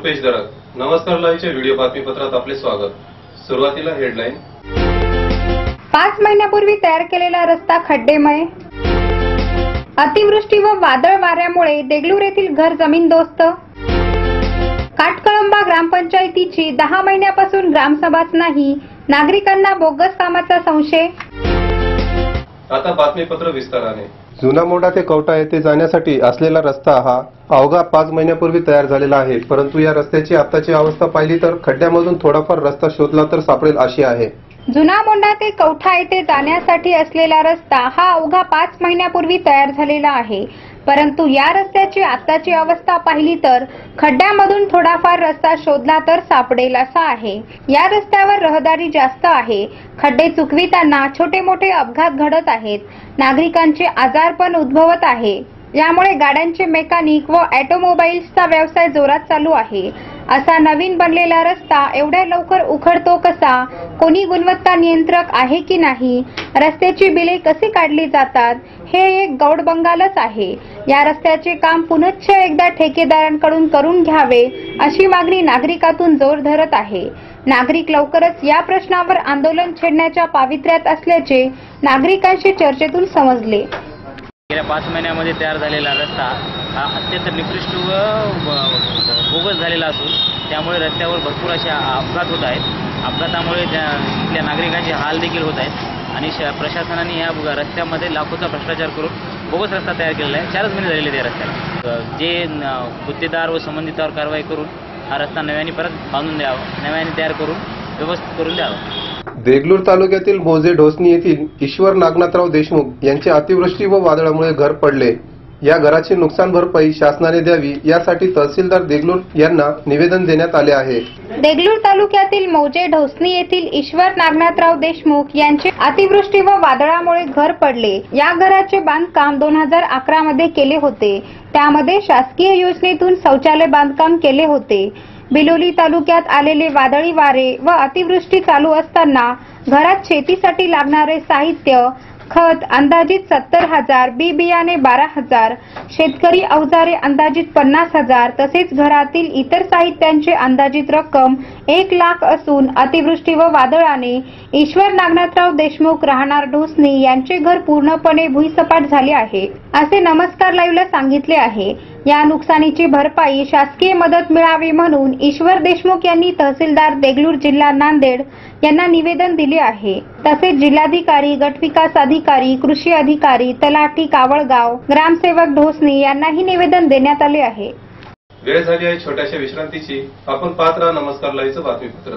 रुपेश दरक नमस्कार लाईव्हच्या व्हिडिओ बातमीपत्रात आपले स्वागत. सुरुवातीला हेडलाईन. पाच महिन्यापूर्वी तयार केलेला रस्ता खड्डेमय. अतिवृष्टी व वादळ वाऱ्यामुळे देगलूर येथील घर जमीनदोस्त. काटकळंबा ग्रामपंचायतीची दहा महिन्यापासून ग्रामसभाच नाही नागरिकांना बोगस कामाचा संशय. आता बातमीपत्र विस्ताराने. जुना मोढा ते कवठा येथे जाण्यासाठी असलेला रस्ता हा अवघा पाच महिन्यापूर्वी तयार झालेला आहे. परंतु या रस्त्याची आताची अवस्था पाहिली तर खड्ड्यामधून थोडाफार रस्ता शोधला तर सापडेल अशी आहे. जुना मोंडा ते कवठा येथे जाण्यासाठी असलेला रस्ता हा अवघा पाच महिन्यापूर्वी तयार झालेला आहे. परंतु या रस्त्याची आताची अवस्था पाहिली तर खड्ड्यामधून थोडाफार रस्ता शोधला तर सापडेल असा आहे. या रस्त्यावर रहदारी जास्त आहे. खड्डे चुकविताना छोटे मोठे अपघात घडत आहेत. नागरिकांचे आजार पण उद्भवत आहे. यामुळे गाड्यांचे मेकॅनिक व ऑटोमोबाईल्सचा व्यवसाय जोरात चालू आहे. असा नवीन बनलेला रस्ता एवढ्या लवकर उखडतो कसा कोणी गुणवत्ता नियंत्रक आहे की नाही रस्त्याची बिले कशी काढली जातात हे एक गौड बंगालच आहे. या रस्त्याचे काम पुनश्च एकदा ठेकेदारांकडून करून घ्यावे अशी मागणी नागरिकातून जोर धरत आहे. नागरिक लवकरच या प्रश्नावर आंदोलन छेडण्याच्या पावित्र्यात असल्याचे नागरिकांशी चर्चेतून समजले. गेल्या पाच महिन्यामध्ये तयार झालेला रस्ता हा अत्यंत निकृष्ट व बोगस झालेला असून त्यामुळे रस्त्यावर भरपूर असे अपघात होत आहेत. अपघातामुळे त्या इथल्या नागरिकांचे हाल देखील होत आहेत आणि श प्रशासनाने या रस्त्यामध्ये लाखोचा भ्रष्टाचार करून बोगस रस्ता तयार केलेला आहे. चारच महिने झालेले त्या रस्त्याला. जे गुत्तेदार व संबंधितावर कारवाई करून हा रस्ता नव्याने परत बांधून द्यावा नव्याने तयार करून व्यवस्थित करून द्यावा. देगलूर तालुक्यातील मोजे ढोसणी येथील ईश्वर नागनाथराव देशमुख यांचे अतिवृष्टी व वादळामुळे घर पडले. या घराची नुकसान भरपाई शासनाने द्यावी यासाठी तहसीलदार देगलूर यांना निवेदन देण्यात आले आहे. देगलूर तालुक्यातील मौजे ढोसनी येथील ईश्वर नागनाथराव देशमुख यांचे अतिवृष्टी व वादळामुळे घर पडले. या घराचे बांधकाम दोन हजार अकरा मध्ये केले होते. त्यामध्ये शासकीय योजनेतून शौचालय बांधकाम केले होते. बिलोली तालुक्यात आलेले वादळी वारे व अतिवृष्टी चालू असताना घरात शेतीसाठी लागणारे साहित्य खत अंदाजित सत्तर हजार बी बियाणे बारा हजार शेतकरी अवजारे अंदाजित पन्नास हजार तसेच घरातील इतर साहित्यांची अंदाजित रक्कम एक लाख असून अतिवृष्टी व वादळाने ईश्वर नागनाथराव देशमुख राहणार ढोसनी यांचे घर पूर्णपणे भुईसपाट झाले आहे. असे नमस्कार लाईव्हला सांगितले आहे. या नुकसानीची भरपाई शासकीय मदत मिळावी म्हणून ईश्वर देशमुख यांनी तहसीलदार देगलूर जिल्हा नांदेड यांना निवेदन दिले आहे. तसेच जिल्हाधिकारी गटविकास अधिकारी कृषी अधिकारी तलाठी कावळगाव ग्रामसेवक ढोसनी यांनाही निवेदन देण्यात आले आहे. वेळ झाली आहे छोट्याशा विश्रांतीची. आपण पात्र नमस्कार. लाईचं बातमीपत्र.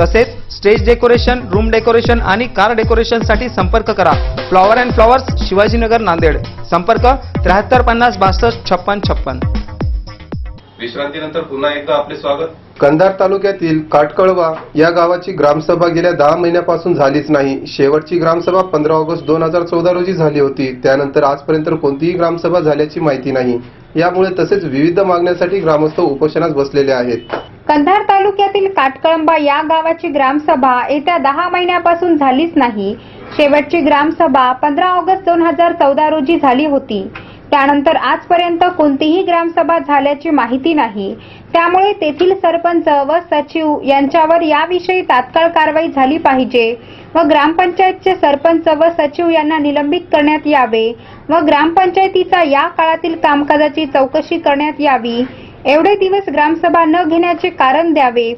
तसेच स्टेज डेकोरेशन रूम डेकोरेशन आणि कार डेकोरेशनसाठी संपर्क करा. Flower and flowers Shivajinagar Nanded. संपर्क त्र्याहत्तर पन्नास बासष्ट छप्पन छप्पन. विश्रांतीनंतर पुन्हा एकदा आपले स्वागत. कंधार तालुक्यातील काटकळवा या गावाची ग्रामसभा गेल्या दहा महिन्यापासून झालीच नाही. शेवटची ग्रामसभा पंधरा ऑगस्ट दोन हजार चौदा रोजी झाली होती. त्यानंतर आजपर्यंत कोणतीही ग्रामसभा झाल्याची माहिती नाही. यामुळे तसेच विविध मागण्यासाठी ग्रामस्थ उपोषणास बसलेले आहेत. कंधार तालुक्यातील काटकळंबा या गावाची ग्रामसभा येत्या दहा महिन्यापासून झालीच नाही. शेवटची ग्रामसभा पंधरा ऑगस्ट दोन हजार चौदा रोजी झाली होती. त्यानंतर आजपर्यंत कोणतीही ग्रामसभा झाल्याची माहिती नाही. त्यामुळे तेथील सरपंच व सचिव यांच्यावर याविषयी तात्काळ कारवाई झाली पाहिजे व ग्रामपंचायतचे सरपंच व सचिव यांना निलंबित करण्यात यावे व ग्रामपंचायतीचा या काळातील कामकाजाची चौकशी करण्यात यावी. एवढे दिवस ग्रामसभा न घेण्याचे कारण द्यावे.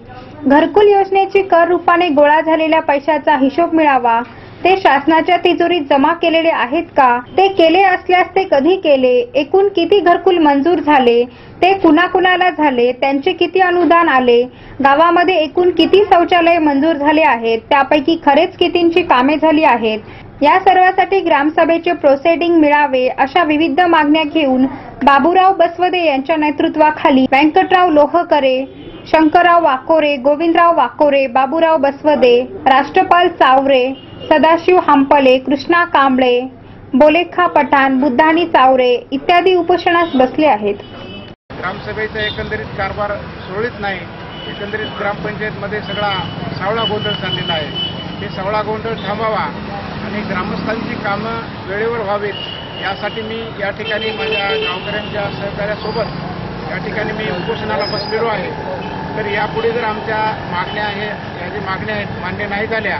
घरकुल योजनेची कर रूपाने गोळा झालेल्या पैशाचा हिशोब मिळावा. ते शासनाच्या तिजोरीत जमा केलेले आहेत का? ते केले असल्यास ते कधी केले? एकूण किती घरकुल मंजूर झाले? ते कुणाकुणाला झाले? त्यांचे किती अनुदान आले? गावामध्ये एकूण किती शौचालय मंजूर झाले आहेत? त्यापैकी खरेच कितींची कामे झाली आहेत? या सर्वासाठी ग्रामसभेचे प्रोसेडिंग मिळावे अशा विविध मागण्या घेऊन बाबूराव बसवदे यांच्या नेतृत्वाखाली व्यंकटराव लोहकरे शंकरराव वाकोरे गोविंदराव वाकोरे बाबूराव बसवदे राष्ट्रपाल चावरे सदाशिव हांपले कृष्णा कांबळे बोलेखा पठाण बुद्धानी चावरे इत्यादी उपोषणास बसले आहेत. ग्रामसभेचा एकंदरीत कारभार सुरळीत नाही. एकंदरीत ग्रामपंचायतमध्ये सगळा सावळा गोंधळ चाललेला आहे. हे सावळा गोंधळ थांबावा. आणि ग्रामस्थांची कामं वेळेवर व्हावीत यासाठी मी या ठिकाणी माझ्या गावकऱ्यांच्या सहकार्यासोबत या ठिकाणी मी उपोषणाला बसलेलो आहे. तर यापुढे जर आमच्या मागण्या आहे या ज्या मागण्या आहेत मान्य नाही झाल्या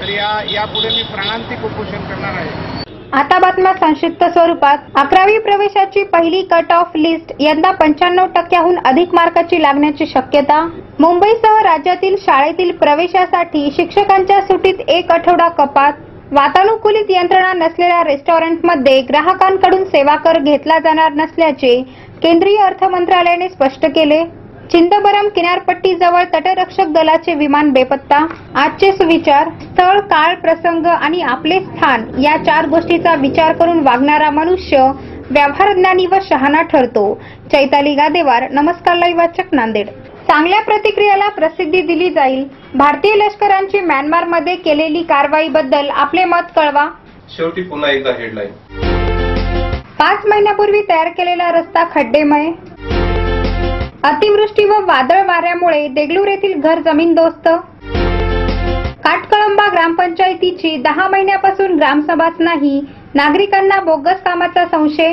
तर या यापुढे मी प्राणांतिक उपोषण करणार आहे. आता बातम्या संक्षिप्त स्वरूपात. अकरावी प्रवेशाची पहिली कट ऑफ लिस्ट यंदा पंच्याण्णव टक्क्याहून अधिक मार्काची लागण्याची शक्यता. मुंबईसह राज्यातील शाळेतील प्रवेशासाठी शिक्षकांच्या सुटीत एक आठवडा कपात. वातानुकूलित यंत्रणा नसलेल्या रेस्टॉरंटमध्ये ग्राहकांकडून सेवा कर घेतला जाणार नसल्याचे केंद्रीय अर्थ मंत्रालयाने स्पष्ट केले. चिंदबरम किनारपट्टीजवळ तटरक्षक दलाचे विमान बेपत्ता. आजचे सुविचार स्थळ काळ प्रसंग आणि आपले स्थान या चार गोष्टीचा विचार करून वागणारा मनुष्य व्यवहारज्ञानी व शहाणा ठरतो. चैताली गादेवार नमस्कार लाईव्ह वाचक नांदेड. चांगल्या प्रतिक्रियाला प्रसिद्धी दिली जाईल. भारतीय लष्करांची म्यानमारमध्ये केलेली कारवाईबद्दल आपले मत कळवा. शेवटी पुन्हा एकदा हेडलाईन पाच महिन्यापूर्वी तयार केलेला रस्ता खड्डेमय. अतिवृष्टी व वादळ वाऱ्यामुळे देगलूर येथील घर जमीनदोस्त काटकळंबा ग्रामपंचायतीची दहा महिन्यापासून ग्रामसभाच नाही. नागरिकांना बोगस कामाचा संशय.